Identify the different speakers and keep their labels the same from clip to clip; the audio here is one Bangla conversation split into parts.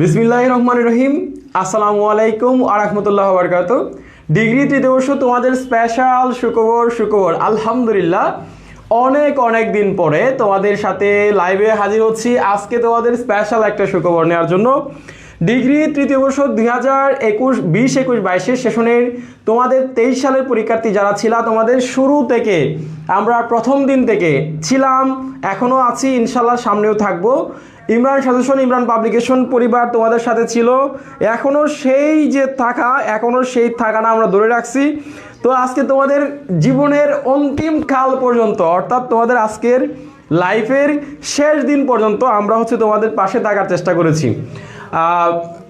Speaker 1: বিসমিল্লাহ রহমান রহিম আসসালামু আলাইকুম আরহামতুল্লাহ বরকাত ডিগ্রি তৃতীয় বর্ষ তোমাদের স্পেশাল সুখবর সুখবর। আলহামদুলিল্লাহ, অনেক অনেক দিন পরে তোমাদের সাথে লাইভে হাজির হচ্ছি। আজকে তোমাদের স্পেশাল একটা সুখবর নেওয়ার জন্য। ডিগ্রি তৃতীয় বর্ষ দুই হাজার একুশ, বিশ, একুশ, বাইশের সেশনের তোমাদের তেইশ সালের পরীক্ষার্থী যারা ছিল, তোমাদের শুরু থেকে আমরা প্রথম দিন থেকে ছিলাম। এখনও আছি ইনশাল্লাহ সামনেও থাকব। ইমরান সাজেশন ইমরান পাবলিকেশন পরিবার তোমাদের সাথে ছিল। এখনও সেই যে থাকা এখনও সেই থাকাটা আমরা ধরে রাখছি। তো আজকে তোমাদের জীবনের অন্তিম কাল পর্যন্ত, অর্থাৎ তোমাদের আজকের লাইফের শেষ দিন পর্যন্ত আমরা হচ্ছে তোমাদের পাশে থাকার চেষ্টা করেছি।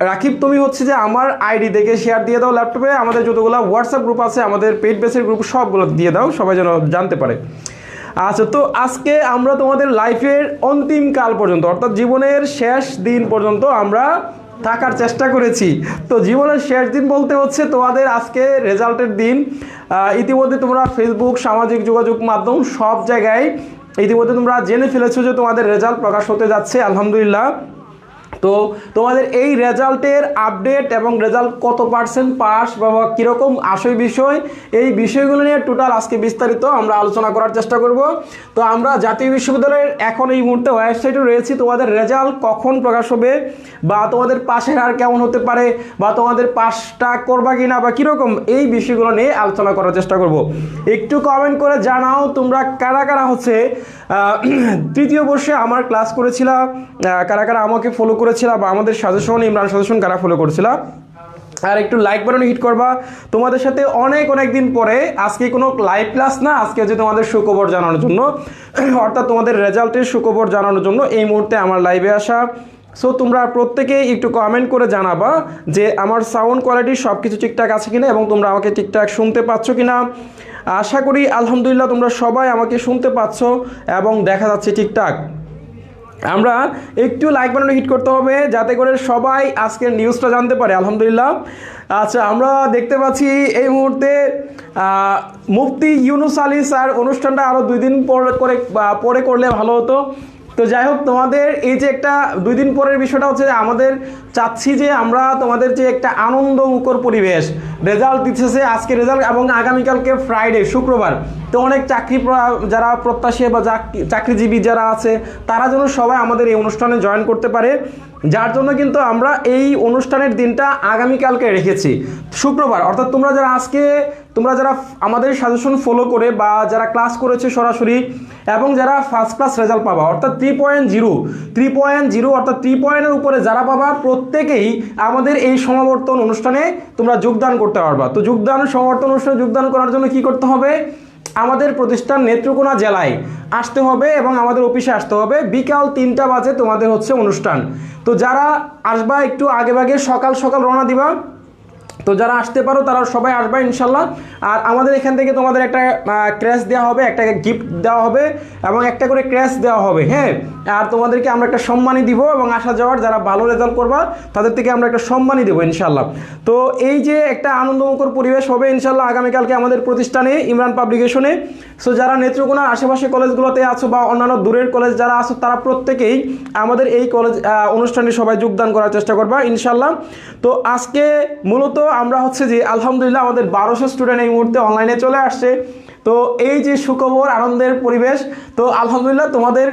Speaker 1: রাকিব, তুমি হচ্ছে যে আমার আইডি থেকে শেয়ার দিয়ে দাও ল্যাপটপে আমাদের যতগুলো হোয়াটসঅ্যাপ গ্রুপ আছে, আমাদের পেড বেসের গ্রুপ সবগুলো দিয়ে দাও, সবাই যেন জানতে পারে। আচ্ছা তো আজকে আমরা তোমাদের লাইফের অন্তিম কাল পর্যন্ত, অর্থাৎ জীবনের শেষ দিন পর্যন্ত আমরা থাকার চেষ্টা করেছি। তো জীবনের শেষ দিন বলতে হচ্ছে তোমাদের আজকে রেজাল্টের দিন। ইতিমধ্যে তোমরা ফেসবুক সামাজিক যোগাযোগ মাধ্যম সব জায়গায় ইতিমধ্যে তোমরা জেনে ফেলেছো যে তোমাদের রেজাল্ট প্রকাশ হতে যাচ্ছে, আলহামদুলিল্লাহ। তো তোমাদের এই রেজাল্টের আপডেট এবং রেজাল্ট কত পার্সেন্ট পাস বা কীরকম আসয় বিষয় এই বিষয়গুলো নিয়ে টোটাল আজকে বিস্তারিত আমরা আলোচনা করার চেষ্টা করব। তো আমরা জাতীয় বিশ্ববিদ্যালয়ের এখন এই মুহূর্তে ওয়েবসাইটে রয়েছি তোমাদের রেজাল্ট কখন প্রকাশ হবে বা তোমাদের পাশের হার কেমন হতে পারে বা তোমাদের পাসটা করবা কি না বা কীরকম এই বিষয়গুলো নিয়ে আলোচনা করার চেষ্টা করব। একটু কমেন্ট করে জানাও তোমরা কারা কারা হচ্ছে তৃতীয় বর্ষে আমার ক্লাস করেছিলা আহ, কারা কারা আমাকে ফলো করেছিল বা আমাদের সাজেশন ইমরান সাজেশন কারা ফলো করেছিল? আর একটু লাইক বাটন হিট করবা। তোমাদের সাথে অনেক অনেক দিন পরে, আজকে কোনো লাইভ ক্লাস না, আজকে যে তোমাদের সুখবর জানানোর জন্য। অর্থাৎ তোমাদের রেজাল্টের সুখবর জানানোর জন্য এই মুহূর্তে আমার লাইভে আসা। সো তোমরা প্রত্যেকেই একটু কমেন্ট করে জানাবা যে আমার সাউন্ড কোয়ালিটি সব কিছু ঠিকঠাক আছে কিনা এবং তোমরা আমাকে ঠিকঠাক শুনতে পাচ্ছ কিনা। আশা করি, আলহামদুলিল্লাহ, তোমরা সবাই আমাকে শুনতে পাচ্ছ এবং দেখা যাচ্ছে ঠিকঠাক। আমরা একটু লাইক বানানো হিট করতে হবে যাতে করে সবাই আজকের নিউজটা জানতে পারে, আলহামদুলিল্লাহ। আচ্ছা আমরা দেখতে পাচ্ছি এই মুহূর্তে মুফতি ইউনুস আলী স্যার অনুষ্ঠানটা আরও দুই দিন পরে করে পরে করলে ভালো হতো। তো যাই হোক, তোমাদের এই যে একটা দুই দিন পরের বিষয়টা হচ্ছে আমাদের চাচ্ছি যে আমরা তোমাদের যে একটা আনন্দ মুখর পরিবেশ রেজাল্ট দিতেছে আজকে রেজাল্ট এবং আগামীকালকে ফ্রাইডে শুক্রবার। তো অনেক চাকরি যারা প্রত্যাশী বা চাকরিজীবী যারা আছে, তারা যেন সবাই আমাদের এই অনুষ্ঠানে জয়েন করতে পারে। যার জন্য কিন্তু আমরা এই অনুষ্ঠানের দিনটা আগামীকালকে রেখেছি। শুক্রবার, অর্থাৎ তোমরা যারা আজকে তোমরা যারা আমাদের সাজেশন ফলো করে বা যারা ক্লাস করেছে সরাসরি এবং যারা ফার্স্ট ক্লাস রেজাল্ট পাবা, অর্থাৎ three point zero three point zero অর্থাৎ থ্রি পয়েন্টের উপরে যারা পাবা, প্রত্যেকেই আমাদের এই সমাবর্তন অনুষ্ঠানে তোমরা যোগদান করতে পারবা। তো যোগদান, সমাবর্তন অনুষ্ঠানে যোগদান করার জন্য কি করতে হবে? আমাদের প্রতিষ্ঠান নেত্রকোনা জেলায় আসতে হবে এবং আমাদের অফিসে আসতে হবে। বিকাল তিনটা বাজে তোমাদের হচ্ছে অনুষ্ঠান। তো যারা আসবা একটু আগে ভাগে সকাল সকাল রওনা দিবা। তো যারা আসতে পারো, তারা সবাই আসবে ইনশাল্লাহ। আর আমাদের এখান থেকে তোমাদের একটা ক্র্যাশ দেওয়া হবে, একটা গিফট দেওয়া হবে, এবং একটা করে ক্র্যাশ দেওয়া হবে হ্যাঁ? আর তোমাদেরকে আমরা একটা সম্মানই দিব, এবং আসা যাওয়ার যারা ভালো রেজাল্ট করবা, তাদের থেকে আমরা একটা সম্মানই দেবো ইনশাল্লাহ। তো এই যে একটা আনন্দমুখর পরিবেশ হবে ইনশাল্লাহ আগামীকালকে আমাদের প্রতিষ্ঠানে, ইমরান পাবলিকেশনে সো যারা নেত্রকোনার আশেপাশে কলেজগুলোতে আছো বা অন্যান্য দূরের কলেজ যারা আছো, তারা প্রত্যেকেই আমাদের এই কলেজ অনুষ্ঠানে সবাই যোগদান করার চেষ্টা করবা ইনশাল্লাহ। তো আজকে মূলত আমরা হচ্ছে যে আলহামদুলিল্লাহ আমাদের বারোশো স্টুডেন্ট এই মুহূর্তে অনলাইনে চলে আসছে। তো এই যে সুখবর, আনন্দের পরিবেশ, তো আলহামদুলিল্লাহ তোমাদের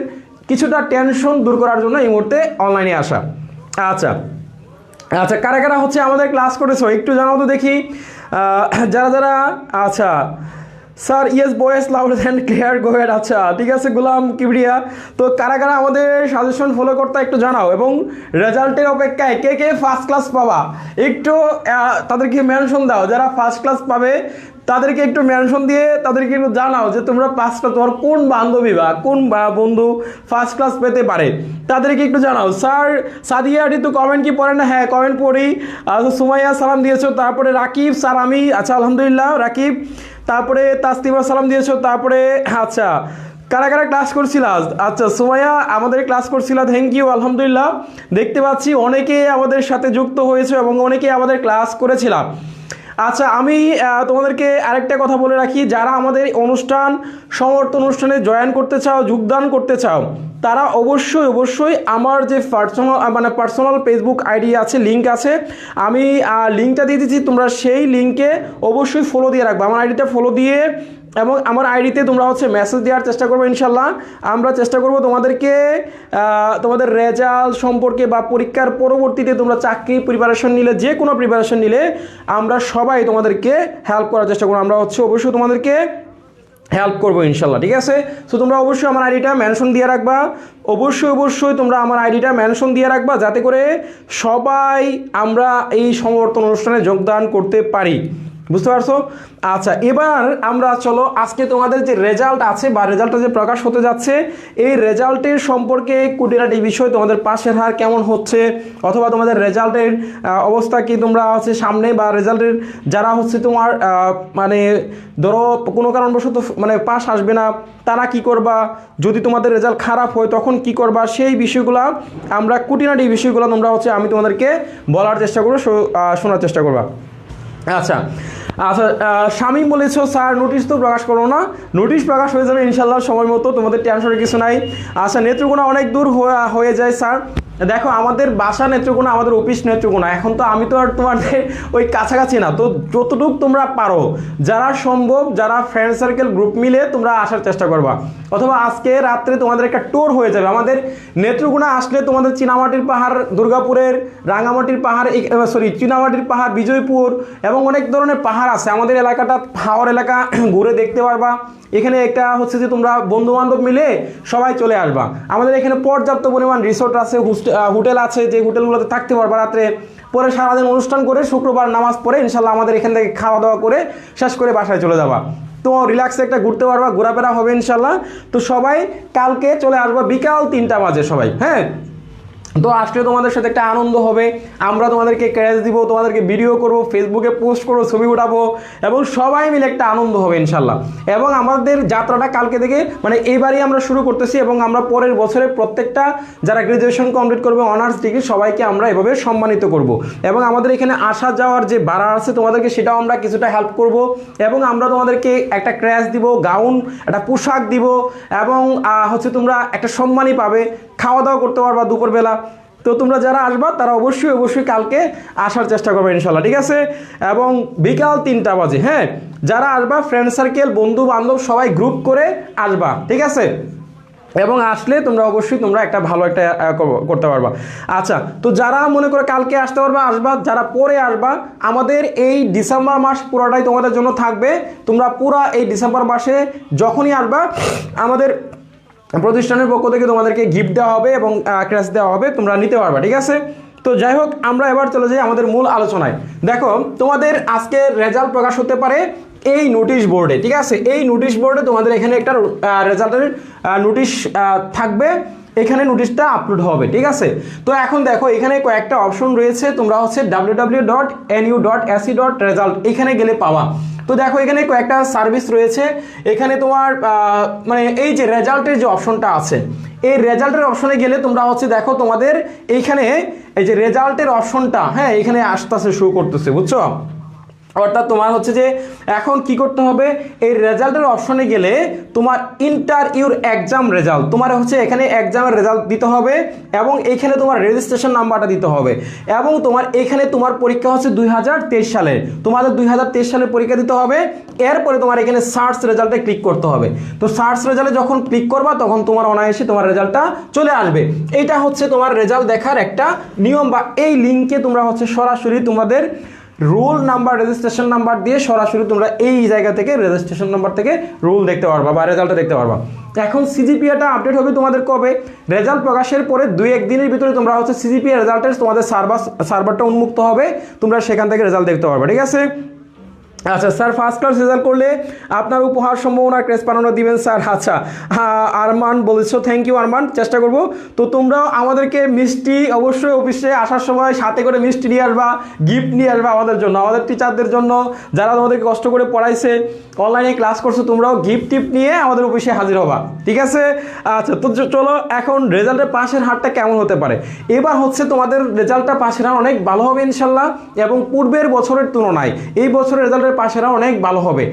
Speaker 1: কিছুটা টেনশন দূর করার জন্য এই মুহূর্তে অনলাইনে আসা। আচ্ছা আচ্ছা কারা কারা হচ্ছে আমাদের ক্লাস করেছ? একটু জানাও তো দেখি। যারা যারা আচ্ছা sir yes voice loud and clear গোয়েড আচ্ছা ঠিক আছে, গুলাম, কিবরিয়া। তো কারা কারা আমাদের সাজেশন ফলো করতে একটু জানাও, এবং রেজাল্টের অপেক্ষায় কে কে ফার্স্ট ক্লাস পাবা? একটু তাদেরকে মেনশন দাও, যারা ফার্স্ট ক্লাস পাবে, তাদেরকে একটু মেনশন দিয়ে তাদেরকে একটু জানাও যে তোমরা ফার্স্ট ক্লাস তোমার কোন বান্ধবী বা কোন বন্ধু ফার্স্ট ক্লাস পেতে পারে? তাদেরকে একটু জানাও। স্যার, সাদিয়া তো কমেন্ট কি পড়ে না? হ্যাঁ কমেন্ট পড়ি। সুমাইয়া সালাম দিয়েছ, তারপরে রাকিব, স্যার আমি আচ্ছা আলহামদুলিল্লাহ, রাকিব। তারপরে তাস্তিমা সালাম দিয়েছ, তারপরে আচ্ছা কারা কারা ক্লাস করছিল? আচ্ছা সোমায়া আমাদের ক্লাস করছিল থ্যাংক ইউ আলহামদুলিল্লাহ। দেখতে পাচ্ছি অনেকে আমাদের সাথে যুক্ত হয়েছে এবং অনেকে আমাদের ক্লাস করেছিলাম আচ্ছা আমি তোমাদেরকে আরেকটা কথা বলে রাখি। যারা আমাদের অনুষ্ঠান সমর্থন অনুষ্ঠানে জয়েন করতে চাও, যোগদান করতে চাও, তারা অবশ্যই অবশ্যই আমার যে পার্সোনাল মানে পার্সোনাল ফেসবুক আইডি আছে লিঙ্ক আছে, আমি লিঙ্কটা দিয়ে দিচ্ছি। তোমরা সেই লিঙ্কে অবশ্যই ফলো দিয়ে রাখবে। আমার আইডিটা ফলো দিয়ে এবং আমার আইডিতে তোমরা হচ্ছে মেসেজ দেওয়ার চেষ্টা করব ইনশাল্লাহ আমরা চেষ্টা করব তোমাদেরকে তোমাদের রেজাল্ট সম্পর্কে বা পরীক্ষার পরবর্তীতে তোমরা চাকরি প্রিপারেশন নিলে, যে কোনো প্রিপারেশন নিলে আমরা সবাই তোমাদেরকে হেল্প করার চেষ্টা করব। আমরা হচ্ছে অবশ্যই তোমাদেরকে হেল্প করব ইনশাল্লাহ ঠিক আছে? সো তোমরা অবশ্যই আমার আইডিটা মেনশন দিয়ে রাখবা। অবশ্যই অবশ্যই তোমরা আমার আইডিটা মেনশন দিয়ে রাখবা যাতে করে সবাই আমরা এই সমর্থন অনুষ্ঠানে যোগদান করতে পারি। বুঝতে পারছ? আচ্ছা এবার আমরা চলো, আজকে তোমাদের যে রেজাল্ট আছে বা রেজাল্টটা যে প্রকাশ হতে যাচ্ছে, এই রেজাল্টের সম্পর্কে কুটিনাটি বিষয় তোমাদের পাশের হার কেমন হচ্ছে? অথবা তোমাদের রেজাল্টের অবস্থা কি তোমরা হচ্ছে সামনে বা রেজাল্টের যারা হচ্ছে তোমার মানে ধরো কোনো কারণবশত মানে পাশ আসবে না, তারা কি করবা? যদি তোমাদের রেজাল্ট খারাপ হয়, তখন কি করবা? সেই বিষয়গুলো আমরা কুটিনাটি বিষয়গুলো তোমরা হচ্ছে আমি তোমাদেরকে বলার চেষ্টা করব শোনার চেষ্টা করবা। আচ্ছা আচ্ছা শামীম বলেছ, স্যার, নোটিশ তো প্রকাশ করো না। নোটিশ প্রকাশ হয়ে যাবে ইনশাল্লাহ সময় মতো, তোমাদের টেনশনের কিছু নাই। আচ্ছা নেত্রকোনা অনেক দূর হয়ে যায়, স্যার। দেখো, আমাদের বাসা নেত্রকোনা, আমাদের অফিস নেত্রকোনা। এখন তো আমি তো আর তোমাদের ওই কাছাকাছি না। তো যতটুকু তোমরা পারো, যারা সম্ভব, যারা ফ্রেন্ড সার্কেল গ্রুপ মিলে তোমরা আসার চেষ্টা করবা। অথবা আজকে রাত্রে তোমাদের একটা ট্যুর হয়ে যাবে। আমাদের নেত্রকোনা আসলে তোমাদের চীনামাটির পাহাড়, দুর্গাপুরের রাঙামাটির পাহাড় সরি চীনামাটির পাহাড়, বিজয়পুর এবং অনেক ধরনের পাহাড় আছে। আমাদের এলাকাটা হাওড় এলাকা, ঘুরে দেখতে পারবা। এখানে একটা হচ্ছে যে তোমরা বন্ধু বান্ধব মিলে সবাই চলে আসবা। আমাদের এখানে পর্যাপ্ত পরিমাণ রিসোর্ট আছে হোটেল আছে, যে হোটেলগুলোতে থাকতে পারবা রাত্রে। পরে সারাদিন অনুষ্ঠান করে শুক্রবার নামাজ পড়ে, ইনশাল্লাহ আমাদের এখান থেকে খাওয়া দাওয়া করে শেষ করে বাসায় চলে যাবা। তো রিল্যাক্সে একটা ঘুরতে পারবা, ঘোরাফেরা হবে ইনশাল্লাহ তো সবাই কালকে চলে আসবা, বিকাল তিনটা বাজে সবাই হ্যাঁ? তো আসলে তোমাদের সাথে একটা আনন্দ হবে। আমরা তোমাদেরকে ক্যাশ দিব, তোমাদেরকে ভিডিও করব ফেসবুকে পোস্ট করব, ছবি উঠাবো এবং সবাই মিলে একটা আনন্দ হবে ইনশাল্লাহ। এবং আমাদের যাত্রাটা কালকে থেকে মানে এইবারই আমরা শুরু করতেছি এবং আমরা পরের বছরে প্রত্যেকটা যারা গ্রাজুয়েশন কমপ্লিট করবে অনার্স ডিগ্রি সবাইকে আমরা এভাবে সম্মানিত করব। এবং আমাদের এখানে আসা যাওয়ার যে ভাড়া আছে তোমাদেরকে সেটাও আমরা কিছুটা হেল্প করব। এবং আমরা তোমাদেরকে একটা ক্র্যাশ দিব গাউন একটা পোশাক দিব এবং হচ্ছে তোমরা একটা সম্মানই পাবে। খাওয়া দাওয়া করতে পারবা দুপুরবেলা। তো তোমরা যারা আসবা, তারা অবশ্যই অবশ্যই কালকে আসার চেষ্টা করবে ইনশাল্লাহ ঠিক আছে? এবং বিকাল তিনটা বাজে হ্যাঁ? যারা আসবা ফ্রেন্ড সার্কেল বন্ধু বান্ধব সবাই গ্রুপ করে আসবা, ঠিক আছে? এবং আসলে তোমরা অবশ্যই তোমরা একটা ভালো একটা করতে পারবা। আচ্ছা তো যারা মনে করে কালকে আসতে পারবা, আসবা, যারা পরে আসবা, আমাদের এই ডিসেম্বর মাস পুরোটাই তোমাদের জন্য থাকবে। তোমরা পুরা এই ডিসেম্বর মাসে যখনই আসবা, আমাদের প্রতিষ্ঠানের পক্ষ থেকে তোমাদেরকে গিফট দেওয়া হবে এবং ক্র্যাশ দেওয়া হবে, তোমরা নিতে পারবে, ঠিক আছে? তো যাই হোক, আমরা এবার চলে যাই আমাদের মূল আলোচনায়। দেখো, তোমাদের আজকে রেজাল্ট প্রকাশ হতে পারে এই নোটিশ বোর্ডে ঠিক আছে? এই নোটিশ বোর্ডে তোমাদের এখানে একটা রেজাল্টের নোটিশ থাকবে। এখানে নোটিশটা আপলোড হবে, ঠিক আছে? তো এখন দেখো, এখানে কয়েকটা অপশন রয়েছে, তোমরা হচ্ছে W W dot N U dot dot result এখানে গেলে পাওয়া তো দেখো, এখানে কয়েকটা সার্ভিস রয়েছে, এখানে তোমার মানে এই যে রেজাল্টের যে অপশনটা আছে, এই রেজাল্টের অপশনে গেলে তোমরা হচ্ছে দেখো, তোমাদের এইখানে এই যে রেজাল্টের অপশনটা হ্যাঁ এখানে আসতেছে শো করতেছে, বুঝছ? অর্থাৎ তোমার হচ্ছে যে এখন কি করতে হবে? এই রেজাল্টের অপশনে গেলে তোমার ইন্টারভিউর এক্সাম রেজাল্ট তোমার হচ্ছে এখানে এক্সামের রেজাল্ট দিতে হবে এবং এখানে তোমার রেজিস্ট্রেশন নাম্বারটা দিতে হবে এবং তোমার এখানে তোমার পরীক্ষা হচ্ছে দুই হাজার তেইশ সালে তোমাদের দুই হাজার তেইশ সালে পরীক্ষা দিতে হবে, এরপরে তোমার এখানে সার্চ রেজাল্টে ক্লিক করতে হবে। তো সার্চ রেজাল্টে যখন ক্লিক করবা, তখন তোমার অনায়াসে তোমার রেজাল্টটা চলে আসবে। এইটা হচ্ছে তোমার রেজাল্ট দেখার একটা নিয়ম বা এই লিঙ্কে তোমরা হচ্ছে সরাসরি তোমাদের রোল নাম্বার রেজিস্ট্রেশন নাম্বার দিয়ে সরাসরি তোমরা এই জায়গা থেকে রেজিস্ট্রেশন নাম্বার থেকে রোল দেখতে পারবা বা রেজাল্টটা দেখতে পারবা। এখন সিজিপিএটা আপডেট হবে তোমাদের কবে? রেজাল্ট প্রকাশের পরে দুই একদিনের ভিতরে তোমরা হচ্ছে সিজিপিএ রেজাল্টের তোমাদের সার্ভার সার্ভারটা উন্মুক্ত হবে। তোমরা সেখান থেকে রেজাল্ট দেখতে পারবে, ঠিক আছে? আচ্ছা স্যার ফার্স্ট ক্লাস রেজাল্ট করলে আপনার উপহার সম্ভাবনা ক্রেস পাঠানো দিবেন, স্যার। আচ্ছা আরমান বলেছ থ্যাংক ইউ আরমান, চেষ্টা করব। তো তোমরাও আমাদেরকে মিষ্টি অবশ্যই অফিসে আসার সময় সাথে করে মিষ্টি নিয়ে আসবা গিফট নিয়ে আসবা আমাদের জন্য, আমাদের টিচারদের জন্য, যারা তোমাদেরকে কষ্ট করে পড়াইছে অনলাইনে ক্লাস করছ, তোমরাও গিফট টিপ নিয়ে আমাদের অফিসে হাজির হবা, ঠিক আছে? আচ্ছা তো চলো, এখন রেজাল্টের পাশের হারটা কেমন হতে পারে? এবার হচ্ছে তোমাদের রেজাল্টটা পাশের হার অনেক ভালো হবে, ইনশাল্লাহ, এবং পূর্বের বছরের তুলনায় এই বছরের রেজাল্টের পাশের হার অনেক ভালো হবে।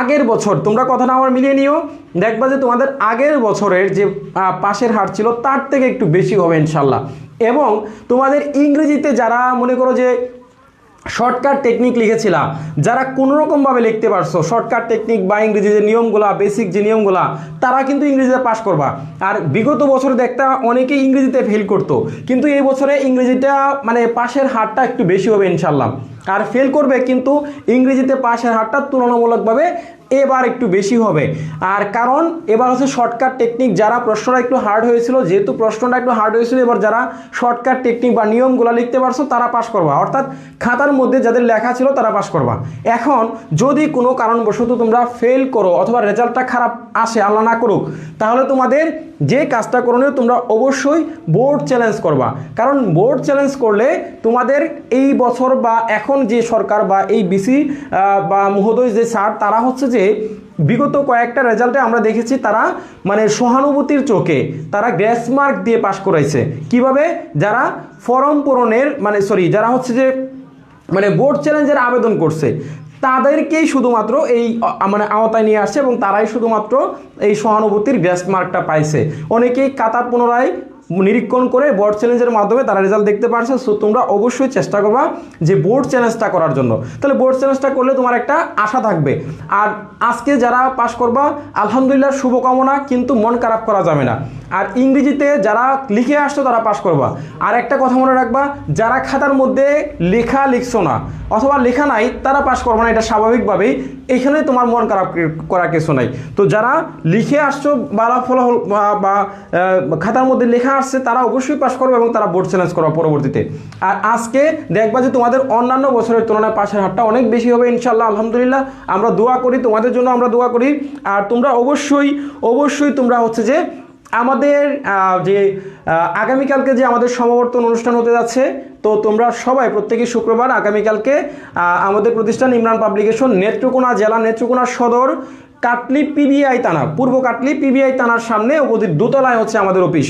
Speaker 1: আগের বছর, তোমরা কথাটা আমার মিলিয়ে নিও, দেখবা যে তোমাদের আগের বছরের যে পাশের হার ছিল, তার থেকে একটু বেশি হবে ইনশাল্লাহ। এবং তোমাদের ইংরেজিতে যারা মনে করো যে শর্টকাট টেকনিক লিখেছিলাম যারা কোনোরকমভাবে লিখতে পারছ, শর্টকাট টেকনিক বা ইংরেজি যে নিয়মগুলা, বেসিক যে নিয়মগুলা, তারা কিন্তু ইংরেজিতে পাস করবা। আর বিগত বছর দেখতে অনেকেই ইংরেজিতে ফেল করতো, কিন্তু এই বছরে ইংরেজিটা মানে পাশের হারটা একটু বেশি হবে ইনশাল্লাহ। আর ফেল করবে কিন্তু ইংরেজিতে পাশের হারটা তুলনামূলকভাবে এবার একটু বেশি হবে। আর কারণ এবার হচ্ছে শর্টকাট টেকনিক যারা প্রশ্নটা একটু হার্ড হয়েছিল, যেহেতু প্রশ্নটা একটু হার্ড হয়েছিল, এবার যারা শর্টকাট টেকনিক বা নিয়মগুলো লিখতে পারছ, তারা পাশ করবা। অর্থাৎ খাতার মধ্যে যাদের লেখা ছিল, তারা পাশ করবা। এখন যদি কোনো কারণবশত তোমরা ফেল করো, অথবা রেজাল্টটা খারাপ আসে, আল্লাহ না করুক, তাহলে তোমাদের যে কাজটা করণীয় তোমরা অবশ্যই বোর্ড চ্যালেঞ্জ করবা। কারণ বোর্ড চ্যালেঞ্জ করলে তোমাদের এই বছর বা এখন যে সরকার বা এই বিসি বা মহোদয় যে স্যার তারা হচ্ছে যে বিগত কয়েকটা রেজাল্টে আমরা দেখেছি তারা মানে সহানুভূতির চোখে তারা গ্যাস মার্ক দিয়ে পাশ করাইছে। কীভাবে? যারা ফর্ম পূরণের মানে সরি যারা হচ্ছে যে মানে বোর্ড চ্যালেঞ্জের আবেদন করছে। তাদেরকেই শুধুমাত্র এই মানে আওতায় নিয়ে আসছে এবং তারাই শুধুমাত্র এই সহানুভূতির গ্যাস মার্কটা পাইছে। অনেকেই কাতার পুনরায় নিরীক্ষণ করে বোর্ড চ্যালেঞ্জের মাধ্যমে তারা রেজাল্ট দেখতে পারছে। সো তোমরা অবশ্যই চেষ্টা করবা যে বোর্ড চ্যালেঞ্জটা করার জন্য। তাহলে বোর্ড চ্যালেঞ্জটা করলে তোমার একটা আশা থাকবে। আর আজকে যারা পাশ করবা, আলহামদুলিল্লাহ শুভকামনা, কিন্তু মন খারাপ করা যাবে না। আর ইংরেজিতে যারা লিখে আসছো, তারা পাশ করবা। আর একটা কথা মনে রাখবা, যারা খাতার মধ্যে লেখা লিখছো না, অথবা লেখা নাই, তারা পাশ করবে না। এটা স্বাভাবিকভাবেই। এখানে তোমার মন খারাপ করার কিছু নাই। তো যারা লিখে আসছো বা ফলাফল, বা খাতার মধ্যে লেখা আসছে, তারা অবশ্যই পাশ করবে এবং তারা বোর্ড চ্যালেঞ্জ করবে পরবর্তীতে। আর আজকে দেখবা যে তোমাদের অন্যান্য বছরের তুলনায় পাশের হারটা অনেক বেশি হবে ইনশাল্লাহ আলহামদুলিল্লাহ। আমরা দোয়া করি, তোমাদের জন্য আমরা দোয়া করি। আর তোমরা অবশ্যই অবশ্যই তোমরা হচ্ছে যে আমাদের যে আগামীকালকে যে আমাদের সমাবর্তন অনুষ্ঠান হতে যাচ্ছে, তো তোমরা সবাই প্রত্যেকই শুক্রবার আগামীকালকে আমাদের প্রতিষ্ঠান ইমরান পাবলিকেশন নেত্রকোনা জেলা নেত্রকোনা সদর, কাটলি পিবিআই থানা পূর্ব কাটলি পিবিআই থানার সামনে উপস্থিত দোতলায় হচ্ছে আমাদের অফিস।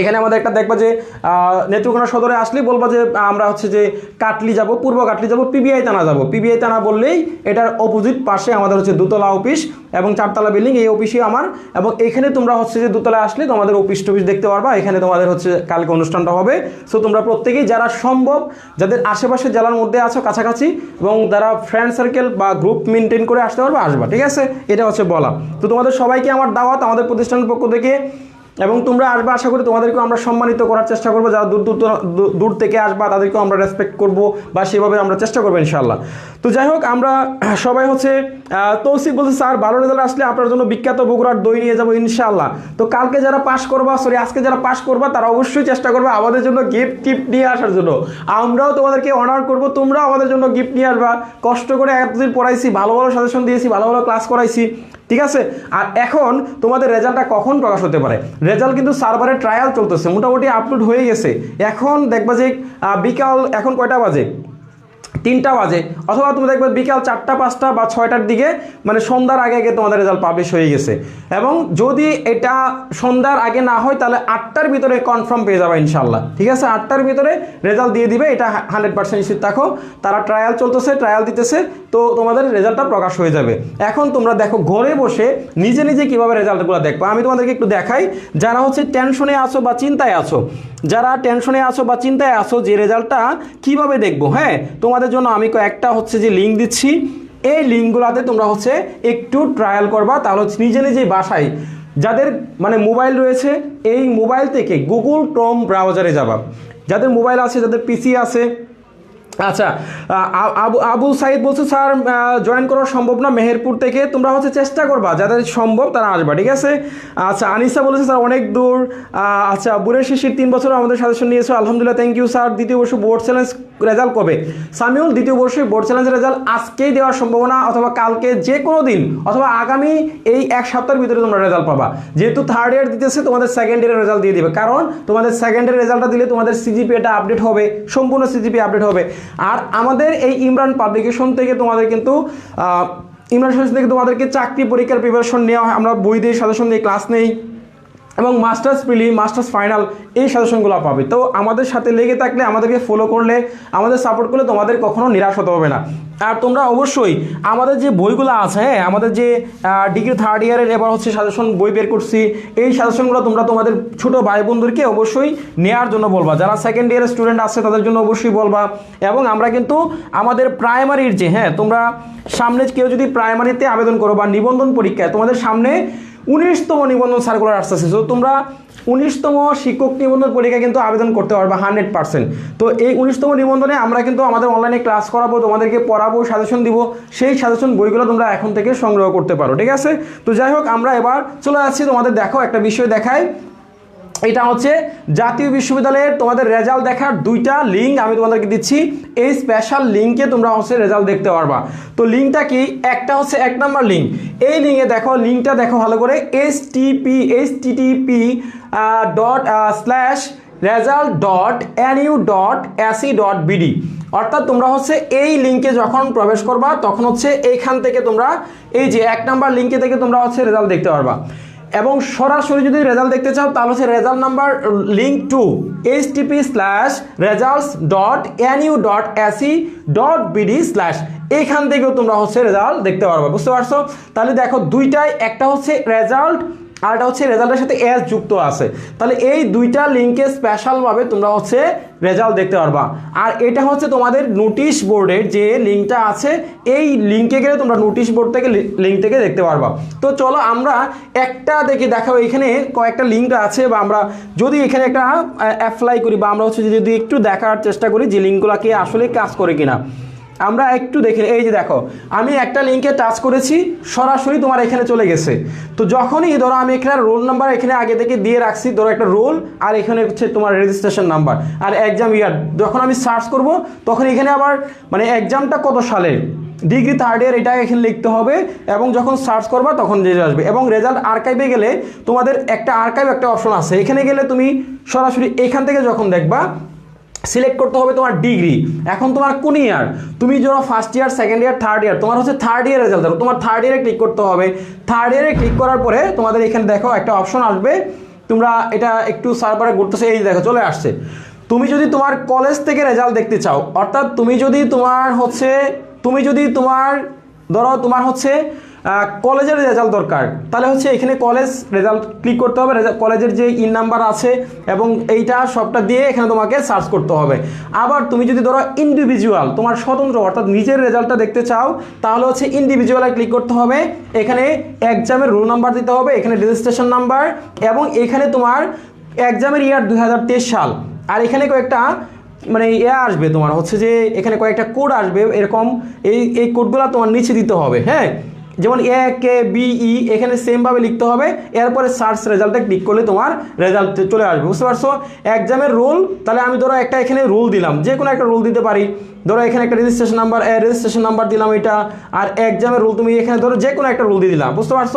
Speaker 1: এখানে আমাদের একটা দেখবা যে নেত্রকোনা সদরে আসলেই বলবা যে আমরা হচ্ছে যে কাটলি যাব, পূর্ব কাটলি যাব, পিবিআই থানা যাব। পিবিআই থানা বললেই এটার অপোজিট পাশে আমাদের হচ্ছে দোতলা অফিস এবং চারতলা বিল্ডিং এই অফিসই আমার। এবং এখানে তোমরা হচ্ছে যে দোতলায় আসলে তোমাদের অফিস টফিস দেখতে পারবা। এখানে তোমাদের হচ্ছে কালকে অনুষ্ঠানটা হবে। সো তোমরা প্রত্যেকেই যারা সম্ভব, যাদের আশেপাশে জেলার মধ্যে আছো কাছাকাছি এবং যারা ফ্রেন্ড সার্কেল বা গ্রুপ মেনটেন করে আসতে পারবা, আসবা, ঠিক আছে? এটা হচ্ছে বলা। তো তোমাদের সবাইকে আমার দাওয়াত, আমাদের প্রতিষ্ঠানের পক্ষ থেকে। এবং তোমরা আসবে, আশা করি তোমাদেরকেও আমরা সম্মানিত করার চেষ্টা করব। যারা দূর দূর দূর- থেকে আসবা, তাদেরকেও আমরা রেসপেক্ট করব বা সেভাবে আমরা চেষ্টা করব ইনশাল্লাহ তো যাই হোক, আমরা সবাই হচ্ছে তৌসিফ বলছে, স্যার, ভালো রেজাল্ট আসলে আপনার জন্য বিখ্যাত বগুড়ার দই নিয়ে যাব ইনশাল্লাহ তো কালকে যারা পাস করবা সরি আজকে যারা পাস করবা, তারা অবশ্যই চেষ্টা করবে আমাদের জন্য গিফট টিফট নিয়ে আসার জন্য। আমরাও তোমাদেরকে অনার করব, তোমরাও আমাদের জন্য গিফট নিয়ে আসবা। কষ্ট করে এতদিন পড়াইছি, ভালো ভালো সাজেশন দিয়েছি, ভালো ভালো ক্লাস করাইছি। ঠিক আছে? আর এখন তোমাদের রেজাল্টটা কখন প্রকাশ হতে পারে? রেজাল্ট কিন্তু সার্ভারে ট্রায়াল চলতেছে, মোটামুটি আপলোড হয়ে গেছে। এখন দেখবা যে বিকাল এখন কয়টা বাজে? তিনটা বাজে। অথবা তুমি দেখবে বিকাল চারটা, পাঁচটা বা ছয়টার দিকে মানে সন্ধ্যার আগে আগে তোমাদের রেজাল্ট পাবলিশ হয়ে গেছে। এবং যদি এটা সন্ধ্যার আগে না হয়, তাহলে আটটার ভিতরে কনফার্ম পেয়ে যাবে ইনশাল্লাহ ঠিক আছে? আটটার ভিতরে রেজাল্ট দিয়ে দিবে। এটা হান্ড্রেড পার্সেন্ট নিশ্চিত থাকো। তারা ট্রায়াল চলতেছে ট্রায়াল দিতেছে, তো তোমাদের রেজাল্টটা প্রকাশ হয়ে যাবে। এখন তোমরা দেখো, ঘরে বসে নিজে নিজে কীভাবে রেজাল্টগুলো দেখব। আমি তোমাদেরকে একটু দেখাই। যারা হচ্ছে টেনশনে আছো বা চিন্তায় আছো, যারা টেনশনে আছো বা চিন্তায় আছো যে রেজাল্টটা কীভাবে দেখব? হ্যাঁ তোমাদের জন্য আমি কয়েকটা হচ্ছে যে লিঙ্ক দিচ্ছি। এই লিঙ্কগুলোতে তোমরা হচ্ছে একটু ট্রায়াল করবা, তাহলে হচ্ছে নিজে নিজেই বাসায় যাদের মানে মোবাইল রয়েছে, এই মোবাইল থেকে গুগল ক্রোম ব্রাউজারে যাবা। যাদের মোবাইল আছে, যাদের পিসি আছে আচ্ছা আবু আবু সাইদ বলছে, স্যার জয়েন করা সম্ভব না, মেহেরপুর থেকে। তোমরা হচ্ছে চেষ্টা করবা, যাদের সম্ভব তারা আসবা, ঠিক আছে? আচ্ছা আনিসা বলেছে, স্যার, অনেক দূর। আচ্ছা বুড়ের শিশির তিন বছর আমাদের সাজেশন নিয়েছো। আলহামদুলিল্লাহ থ্যাংক ইউ স্যার। দ্বিতীয় বর্ষ বোর্ড চ্যালেঞ্জ রেজাল্ট কবে? সামিউল দ্বিতীয় বর্ষে বোর্ড চ্যালেঞ্জ রেজাল্ট আজকেই দেওয়ার সম্ভাবনা অথবা কালকে যে কোনো দিন অথবা আগামী এই এক সপ্তাহের ভিতরে তোমরা রেজাল্ট পাবা। যেহেতু থার্ড ইয়ার দিতেছে, তোমাদের সেকেন্ড ইয়ারের রেজাল্ট দিয়ে দিবে। কারণ তোমাদের সেকেন্ড ইয়ারের রেজাল্টটা দিলে তোমাদের সিজিপিএটা আপডেট হবে, সম্পূর্ণ সিজিপি আপডেট হবে। আর আমাদের এই ইমরান পাবলিকেশন থেকে তোমাদের কিন্তু ইমরান থেকে তোমাদেরকে চাকরি পরীক্ষার প্রিপারেশন নেওয়া হয়। আমরা বই দিয়ে সাজেশন দিয়ে ক্লাস নেই। এবং মাস্টার্স প্রিলি মাস্টার্স ফাইনাল এই সাজেশনগুলো পাবে। তো আমাদের সাথে লেগে থাকলে আমাদেরকে ফলো করলে আমাদের সাপোর্ট করলে তোমাদের কখনো নিরাশ হতে হবে না। আর তোমরা অবশ্যই আমাদের যে বইগুলো আছে হ্যাঁ আমাদের যে ডিগ্রি থার্ড ইয়ারের এবার হচ্ছে সাজেশন বই বের করছি, এই সাজেশনগুলো তোমরা তোমাদের ছোট ভাই বোনদেরকে অবশ্যই নেওয়ার জন্য বলবা। যারা সেকেন্ড ইয়ারের স্টুডেন্ট আছে, তাদের জন্য অবশ্যই বলবা। এবং আমরা কিন্তু আমাদের প্রাইমারির যে হ্যাঁ তোমরা সামনে কেউ যদি প্রাইমারিতে আবেদন করো বা নিবন্ধন পরীক্ষায়, তোমাদের সামনে উনিশতম নিবন্ধন সার্কুলার আসতেছে। তো তোমরা উনিশতম শিক্ষক নিবন্ধন পরীক্ষা কিন্তু আবেদন করতে পারবে হান্ড্রেড পার্সেন্ট তো এই উনিশতম নিবন্ধনে আমরা কিন্তু আমাদের অনলাইনে ক্লাস করাবো, তোমাদেরকে পড়াবো সাজেশন দিব। সেই সাজেশন বইগুলো তোমরা এখন থেকে সংগ্রহ করতে পারো, ঠিক আছে? তো যাই হোক, আমরা এবার চলে আসছি তোমাদের দেখো একটা বিষয় দেখাই এটা হচ্ছে জাতীয় বিশ্ববিদ্যালয়ের তোমাদের রেজাল্ট দেখার দুইটা লিঙ্ক আমি তোমাদেরকে দিচ্ছি। এই স্পেশাল লিঙ্কে তোমরা হচ্ছে রেজাল্ট দেখতে পারবা। তো লিঙ্কটা কি? একটা হচ্ছে এক নাম্বার লিঙ্ক এই লিঙ্কে দেখো লিঙ্কটা দেখো ভালো করে S TP S TTP dot slash result dot N U dot AC dot BD অর্থাৎ তোমরা হচ্ছে এই লিঙ্কে যখন প্রবেশ করবা, তখন হচ্ছে এইখান থেকে তোমরা, এই যে এক নাম্বার লিঙ্কে থেকে তোমরা হচ্ছে রেজাল্ট দেখতে পারবা। এবং সরাসরি যদি রেজাল্ট দেখতে চাও, তাহলে হচ্ছে result number link to H TP slash results dot N U dot AC dot BD slash এখান থেকেও তোমরা হচ্ছে রেজাল্ট দেখতে পারবে, বুঝতে পারছ? তাহলে দেখো, দুইটাই, একটা হচ্ছে রেজাল্ট আর এটা হচ্ছে রেজাল্টের সাথে এস যুক্ত আছে। তাহলে এই দুইটা লিঙ্কে স্পেশালভাবে তোমরা হচ্ছে রেজাল্ট দেখতে পারবা। আর এটা হচ্ছে তোমাদের নোটিশ বোর্ডের যে লিঙ্কটা আছে, এই লিঙ্কে গেলে তোমরা নোটিশ বোর্ড থেকে লিঙ্ক থেকে দেখতে পারবা। তো চলো আমরা একটা দেখে দেখাও এখানে কয়েকটা লিঙ্ক আছে বা আমরা যদি এখানে একটা অ্যাপ্লাই করি বা আমরা হচ্ছে যদি একটু দেখার চেষ্টা করি যে লিঙ্কগুলো কি আসলে কাজ করে কিনা। আমরা একটু দেখে এই যে দেখো, আমি একটা লিঙ্কে টাচ করেছি, সরাসরি তোমার এখানে চলে গেছে। তো যখনই ধরো আমি এখানে রোল নাম্বার এখানে আগে থেকে দিয়ে রাখছি, ধরো একটা রোল আর এখানে হচ্ছে তোমার রেজিস্ট্রেশন নাম্বার আর এক্সাম ইয়ার যখন আমি সার্চ করব, তখন এখানে আবার মানে এক্সামটা কত সালের ডিগ্রি থার্ড ইয়ার এটা এখানে লিখতে হবে, এবং যখন সার্চ করবা, তখন রেজাল্ট আসবে। এবং রেজাল্ট আর্কাইভে গেলে তোমাদের একটা আর্কাইভ একটা অপশন আছে। এখানে গেলে তুমি সরাসরি এখান থেকে যখন দেখবা সিলেক্ট করতে হবে তোমার ডিগ্রি এখন তোমার কোন ইয়ার তুমি ধরো first year second year third year তোমার হচ্ছে থার্ড ইয়ার রেজাল্ট তোমার থার্ড ইয়ারে ক্লিক করতে হবে। থার্ড ইয়ারে ক্লিক করার পরে তোমাদের এখানে দেখো একটা অপশন আসবে। তোমরা এটা একটু সার্ভারে ঘুরতেছে, এই দেখো, চলে আসছে। তুমি যদি তোমার কলেজ থেকে রেজাল্ট দেখতে চাও, অর্থাৎ তুমি যদি তোমার হচ্ছে, তুমি যদি তোমার, ধরো তোমার হচ্ছে কলেজের রেজাল্ট দরকার। তাহলে হচ্ছে এখানে কলেজ রেজাল্ট ক্লিক করতে হবে। কলেজের যে ইন নাম্বার আছে এবং এইটা সবটা দিয়ে এখানে তোমাকে সার্চ করতে হবে। আবার তুমি যদি ধরো ইন্ডিভিজুয়াল তোমার স্বতন্ত্র অর্থাৎ নিজের রেজাল্টটা দেখতে চাও, তাহলে হচ্ছে ইন্ডিভিজুয়ালে ক্লিক করতে হবে। এখানে এক্সামের রোল নাম্বার দিতে হবে, এখানে রেজিস্ট্রেশন নাম্বার এবং এখানে তোমার এক্সামের ইয়ার দু হাজার তেইশ সাল। আর এখানে কয়েকটা মানে এ আসবে তোমার, হচ্ছে যে এখানে কয়েকটা কোড আসবে, এরকম এই এই কোডগুলো তোমার নিচে দিতে হবে হ্যাঁ? যেমন এ কে বিই এখানে সেমভাবে লিখতে হবে, এরপরে সার্চ রেজাল্টে ক্লিক করলে তোমার রেজাল্ট চলে আসবে, বুঝতে পারছ? এক্সামের রোল তাহলে আমি ধরো একটা এখানে রোল দিলাম যে কোনো একটা রোল দিতে পারি। ধরো এখানে একটা রেজিস্ট্রেশন নাম্বার রেজিস্ট্রেশন নাম্বার দিলাম এটা, আর এক্সামের রোল তুমি এখানে ধরো যে কোনো একটা রোল দিয়ে দিলাম, বুঝতে পারছ?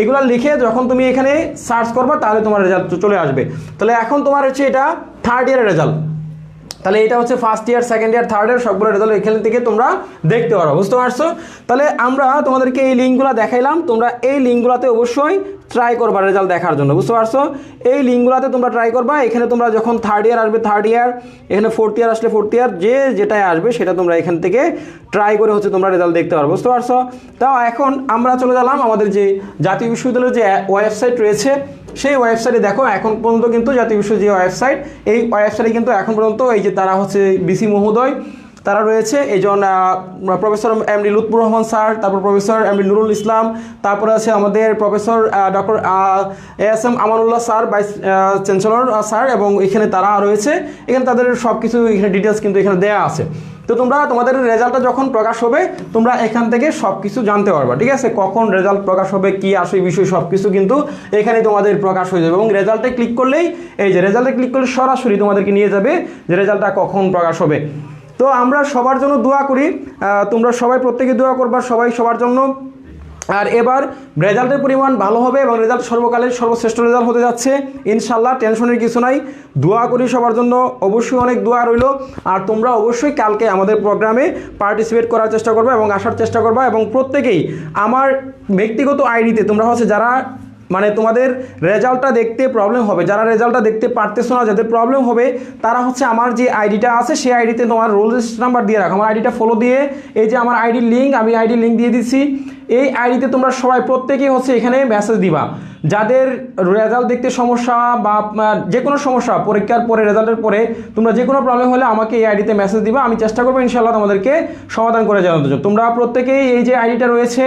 Speaker 1: এগুলো লিখে যখন তুমি এখানে সার্চ করবা, তাহলে তোমার রেজাল্ট চলে আসবে। তাহলে এখন তোমার হচ্ছে এটা থার্ড ইয়ারের রেজাল্ট তাহলে এটা হচ্ছে first year second year third year সবগুলো রেজাল্ট এখান থেকে তোমরা দেখতে পারো, বুঝতে পারছ? তাহলে আমরা তোমাদেরকে এই লিঙ্কগুলো দেখাইলাম, তোমরা এই লিঙ্কগুলোতে অবশ্যই ট্রাই করবা রেজাল্ট দেখার জন্য, বুঝতে পারছ? এই লিঙ্কগুলোতে তোমরা ট্রাই করবা, এখানে তোমরা যখন থার্ড ইয়ার আসবে থার্ড ইয়ার এখানে ফোর্থ ইয়ার আসলে ফোর্থ ইয়ার যে যেটাই আসবে, সেটা তোমরা এখান থেকে ট্রাই করে হচ্ছে তোমরা রেজাল্ট দেখতে পারো, বুঝতে পারছ? তাও এখন আমরা চলে গেলাম আমাদের যে জাতীয় বিশ্ববিদ্যালয়ের যে ওয়েবসাইট রয়েছে সেই ওয়েবসাইটে দেখো, এখন পর্যন্ত কিন্তু জাতীয় বিশ্ব যে ওয়েবসাইট এই ওয়েবসাইটে কিন্তু এখন পর্যন্ত এই যে তারা হচ্ছে বিসি মহোদয়, তারা রয়েছে এই জন professor M D Lutfur Rahman sir তারপর professor M D Nurul Islam, তারপরে আছে আমাদের professor doctor A S M Amanullah sir vice chancellor sir এবং এখানে তারা রয়েছে। এখানে তাদের সব কিছু এখানে ডিটেলস কিন্তু এখানে দেওয়া আছে। তো তোমরা তোমাদের রেজাল্টটা যখন প্রকাশ হবে, তোমরা এখান থেকে সব কিছু জানতে পারবা, ঠিক আছে? কখন রেজাল্ট প্রকাশ হবে, কি আসে বিষয় সব কিছু কিন্তু এখানে তোমাদের প্রকাশ হয়ে যাবে। এবং রেজাল্টে ক্লিক করলেই, এই যে রেজাল্টে ক্লিক করলে সরাসরি তোমাদেরকে নিয়ে যাবে যে রেজাল্টটা কখন প্রকাশ হবে। তো আমরা সবার জন্য দোয়া করি। তোমরা সবাই প্রত্যেকে দোয়া করবা, সবাই সবার জন্য। আর এবার রেজাল্টের পরিমাণ ভালো হবে এবং রেজাল্ট সর্বকালের সর্বশ্রেষ্ঠ রেজাল্ট হতে যাচ্ছে। ইনশাল্লাহ টেনশনের কিছু নাই। দোয়া করি সবার জন্য। অবশ্যই অনেক দোয়া রইল। আর তোমরা অবশ্যই কালকে আমাদের প্রোগ্রামে পার্টিসিপেট করার চেষ্টা করবে এবং আসার চেষ্টা করবা এবং প্রত্যেকেই আমার ব্যক্তিগত আইডিতে তোমরা হচ্ছে যারা মানে তোমাদের রেজাল্টটা দেখতে প্রবলেম হবে, যারা রেজাল্টটা দেখতে পারতেছো না, যাদের প্রবলেম হবে, তারা হচ্ছে আমার যে আইডিটা আছে, সেই আইডিতে তোমার রোল নাম্বার দিয়ে রাখো। আমার আইডিটা ফলো দিয়ে এই যে আমার আইডির লিঙ্ক আমি আইডির লিঙ্ক দিয়ে দিচ্ছি। এই আইডিতে তোমরা সবাই প্রত্যেকেই হচ্ছে এখানে মেসেজ দিবা। যাদের রেজাল্ট দেখতে সমস্যা বা যে কোনো সমস্যা, পরীক্ষার পরে রেজাল্টের পরে তোমরা যে কোনো প্রবলেম হলে আমাকে এই আইডিতে মেসেজ দিবা। আমি চেষ্টা করব ইনশাল্লাহ তোমাদেরকে সমাধান করে জানাতে জন্য। তোমরা প্রত্যেকেই এই যে আইডিটা রয়েছে,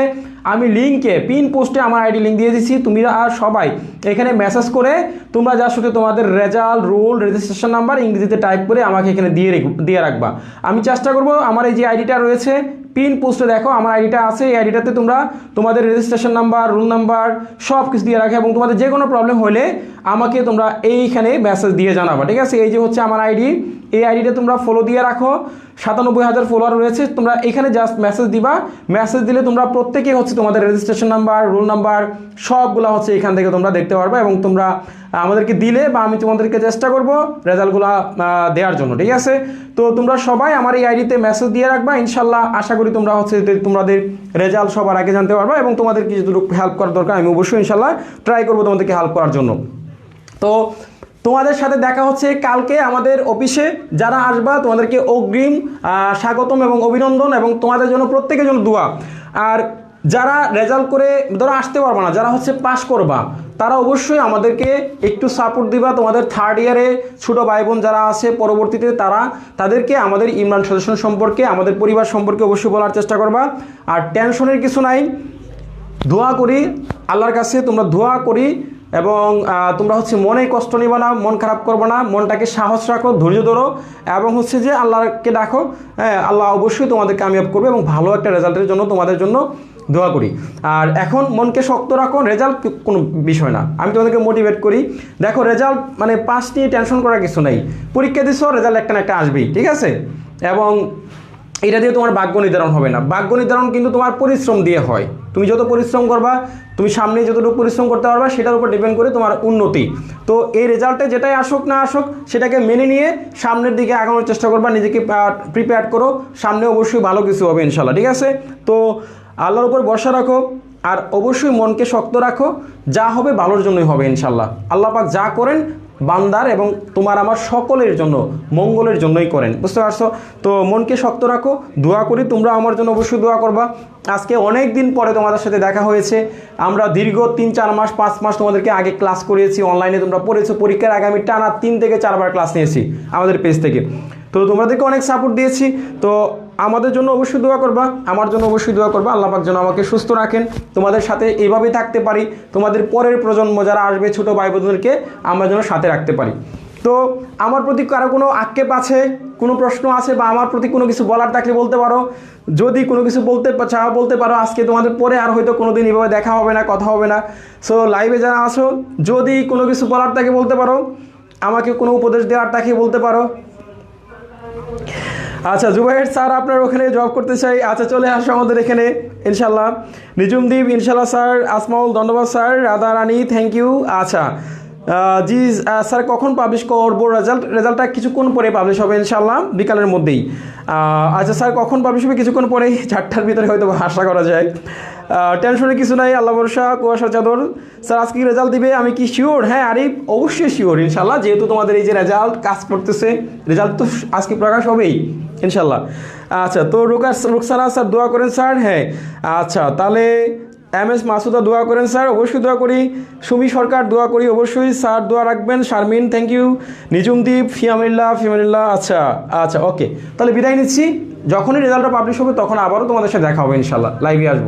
Speaker 1: আমি লিঙ্কে পিন পোস্টে আমার আইডি লিঙ্ক দিয়ে দিচ্ছি তুমি আর সবাই এখানে মেসেজ করে তোমরা যার সাথে তোমাদের রেজাল্ট রোল রেজিস্ট্রেশন নাম্বার ইংরেজিতে টাইপ করে আমাকে এখানে দিয়ে দিয়ে রাখবা। আমি চেষ্টা করব আমার এই যে আইডিটা রয়েছে পিন পোস্টে দেখো, আমার আইডিটা আছে, এই আইডিটাতে তোমরা তোমাদের রেজিস্ট্রেশন নাম্বার রুম নাম্বার সব কিছু দিয়ে রাখে এবং তোমাদের যে কোনো প্রবলেম হলে আমাকে তোমরা এইখানে মেসেজ দিয়ে জানাবা, ঠিক আছে? এই যে হচ্ছে আমার আইডি, এই আইডিটা তোমরা ফলো দিয়ে রাখো। সাতানব্বই হাজার ফলোয়ার রয়েছে। তোমরা এখানে জাস্ট মেসেজ দিবা। মেসেজ দিলে তোমরা প্রত্যেকে হচ্ছে তোমাদের রেজিস্ট্রেশন নাম্বার রোল নাম্বার সবগুলো হচ্ছে এখান থেকে তোমরা দেখতে পারবে এবং তোমরা আমাদেরকে দিলে বা আমি তোমাদেরকে চেষ্টা করব রেজাল্টগুলো দেওয়ার জন্য, ঠিক আছে? তো তোমরা সবাই আমার এই আইডিতে মেসেজ দিয়ে রাখবা। ইনশাল্লাহ আশা করি তোমরা হচ্ছে তোমাদের রেজাল্ট সবার আগে জানতে পারবা এবং তোমাদের কিছু হেল্প করার দরকার আমি অবশ্যই ইনশাল্লাহ ট্রাই করব তোমাদেরকে হেল্প করার জন্য। তো তোমাদের সাথে দেখা হচ্ছে কালকে আমাদের অফিসে। যারা আসবা, তোমাদেরকে অগ্রিম স্বাগতম এবং অভিনন্দন এবং তোমাদের জন্য প্রত্যেকের জন্য দোয়া। আর যারা রেজাল্ট করে, ধরো আসতে পারবা না, যারা হচ্ছে পাস করবা, তারা অবশ্যই আমাদেরকে একটু সাপোর্ট দিবা। তোমাদের থার্ড ইয়ারে ছোটো ভাই বোন যারা আছে, পরবর্তীতে তারা তাদেরকে আমাদের ইমরান সাজেশন সম্পর্কে, আমাদের পরিবার সম্পর্কে অবশ্যই বলার চেষ্টা করবা। আর টেনশনের কিছু নাই। দোয়া করি, আল্লাহর কাছে তোমরা দোয়া করি। এবং তোমরা হচ্ছে মনে কষ্ট নিবা না, মন খারাপ করব না, মনটাকে সাহস রাখো, ধৈর্য ধরো, এবং হচ্ছে যে আল্লাহকে ডাকো হ্যাঁ আল্লাহ অবশ্যই তোমাদের কামিয়াব করবে এবং ভালো একটা রেজাল্টের জন্য তোমাদের জন্য দোয়া করি। আর এখন মনকে শক্ত রাখো, রেজাল্ট কোনো বিষয় না। আমি তোমাদেরকে মোটিভেট করি। দেখো, রেজাল্ট মানে পাস নিয়ে টেনশন করার কিছু নেই। পরীক্ষা দিছো, রেজাল্ট একটা না একটা আসবেই, ঠিক আছে? এবং এটা দিয়ে তোমার ভাগ্য নির্ধারণ হবে না। ভাগ্য নির্ধারণ কিন্তু তোমার পরিশ্রম দিয়ে হয়। তুমি যত পরিশ্রম করবা, তুমি সামনে যতটুকু পরিশ্রম করতে পারবা, সেটার উপর ডিপেন্ড করে তোমার উন্নতি। তো এই রেজাল্টে যেটাই আসুক না আসুক, সেটাকে মেনে নিয়ে সামনের দিকে আগানোর চেষ্টা করবা, নিজেকে প্রিপেয়ার করো। সামনে অবশ্যই ভালো কিছু হবে ইনশাল্লাহ ঠিক আছে? তো আল্লাহর উপর ভরসা রাখো আর অবশ্যই মনকে শক্ত রাখো। যা হবে ভালোর জন্যই হবে ইনশাল্লাহ আল্লাহ পাক যা করেন বান্দার এবং তোমার আমার সকলের জন্য, মঙ্গলের জন্যই করেন। বুঝতে পারছ? তো মনকে শক্ত রাখো, দোয়া করি, তোমরা আমার জন্য অবশ্যই দোয়া করবা। আজকে অনেক দিন পরে তোমাদের সাথে দেখা হয়েছে। আমরা দীর্ঘ তিন, চার মাস, পাঁচ মাস তোমাদেরকে আগে ক্লাস করিয়েছি, অনলাইনে তোমরা পড়েছো। পরীক্ষার আগামী টানা তিন থেকে চারবার ক্লাস নিয়েছি আমাদের পেজ থেকে। তো তোমাদেরকে অনেক সাপোর্ট দিয়েছি। তো আমাদের জন্য অবশ্যই দোয়া করবা, আমার জন্য অবশ্যই দোয়া করবা। আল্লাহ পাক যেন আমাকে সুস্থ রাখেন। তোমাদের সাথে এইভাবেই থাকতে পারি, তোমাদের পরের প্রজন্ম যারা আসবে ছোটো ভাই বোনদেরকে আমরা যেন সাথে রাখতে পারি। তো আমার প্রতি কারও কোনো আক্ষেপ আছে, কোনো প্রশ্ন আছে বা আমার প্রতি কোনো কিছু বলার থাকলে বলতে পারো? যদি কোনো কিছু বলতে চাও, বলতে পারো, আজকে তোমাদের পরে আর হয়তো কোনো দিন এভাবে দেখা হবে না, কথা হবে না। সো লাইভে যারা আসো যদি কোনো কিছু বলার থাকে বলতে পারো, আমাকে কোনো উপদেশ দেওয়ার থাকে বলতে পারো। আচ্ছা জুবাইর স্যার আপনার ওখানে জব করতে চাই। আচ্ছা চলে আসো আমাদের এখানে, ইনশাল্লাহ। নিজুমদ্বীপ ইনশাল্লাহ স্যার। আসমাউল, ধন্যবাদ sir. Radha Rani thank you আচ্ছা জি স্যার, কখন পাবলিশ করব? রেজাল্ট রেজাল্টটা কিছুক্ষণ পরে পাবলিশ হবে, ইনশাল্লাহ, বিকালের মধ্যেই। আচ্ছা স্যার, কখন পাবলিশ হবে? কিছুক্ষণ পরে চারটার ভিতরে হয়তো আশা করা যায়। টেনশনে কিছু নাই, আল্লাহ ভরসা কুয়াশা চাদর। স্যার, আজকে রেজাল্ট দিবে? আমি কি শিওর হ্যাঁ আরিফ, অবশ্যই শিওর ইনশাল্লাহ। যেহেতু তোমাদের এই যে রেজাল্ট কাজ করতেছে রেজাল্ট তো আজকে প্রকাশ হবেই, ইনশাল্লাহ। আচ্ছা তো রুকাস, রুকসানা স্যার, দোয়া করেন স্যার হ্যাঁ। আচ্ছা তাহলে এম এস মাসুদা দোয়া করেন স্যার, অবশ্যই দোয়া করি। সুমি সরকার, দোয়া করি অবশ্যই। স্যার, দোয়া রাখবেন। শারমিন থ্যাংক ইউ নিজুমদীপ ফিয়ামিল্লা ফিয়ামিল্লা আচ্ছা আচ্ছা ওকে তাহলে বিদায় নিচ্ছি। যখনই রেজাল্টটা পাবলিশ হবে, তখন আবারও তোমাদের সাথে দেখা হবে, ইনশাল্লাহ। লাইভে আসব।